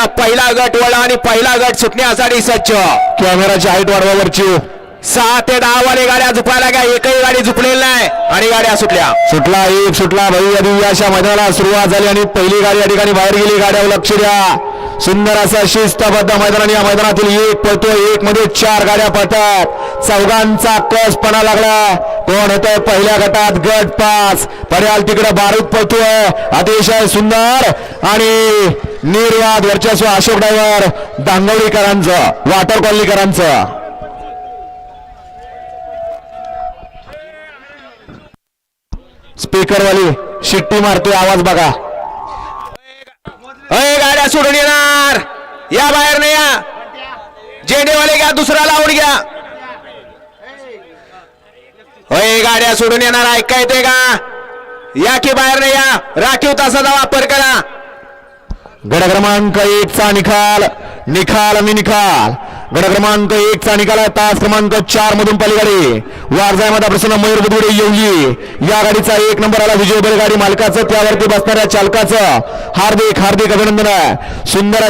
का पहिला गट वळा आणि पहिला गट सुटण्यासाठी सज्ज? कॅमेराची हाईट वाढवावरची. सहा ते दहा वाले गाड्या झुपायला काय? एकही गाडी झुपलेली नाही आणि गाड्या सुटल्या. सुटला एक सुटला भाई. आधी याच्या मैदानाला सुरुवात झाली आणि पहिली गाडी या ठिकाणी बाहेर गेली. गाड्यावर लक्ष द्या. सुंदर असा शिस्तबद्ध मैदान आणि या मैदानातील एक पळतो एक मध्ये चार गाड्या पळतात चौघांचा कसपणा लागला. कोण होतोय पहिल्या गटात? गट पाच. पर्याल तिकडे बारूद पळतोय. अतिशय सुंदर आणि निर्वाद वर्चस्व अशोक डायवर दांगवडीकरांचं वाटर कॉलनीकरांचं. स्पीकरवाली शिट्टी मारते आवाज बघा. अय गाड्या सोडून येणार. या बाहेर नाही या. जेडेवाले घ्या दुसरा लावून घ्या. अय गाड्या सोडून येणार. ऐका येते का? या की बाहेर नाही या. राखीव तासाचा वापर करा. गड क्रमांक एक चा निकाल निकाल आणि निकाल गड क्रमांक एक चा निकाल तास क्रमांक चार मधून पलीकडे. वारजामध्ये प्रसन्न मयूर बुधवडे येऊली या गाडीचा एक नंबर आला विजय बैलगाडी मालकाचं. त्यावरती बसणाऱ्या चालकाचं हार्दिक हार्दिक अभिनंदन आहे. सुंदर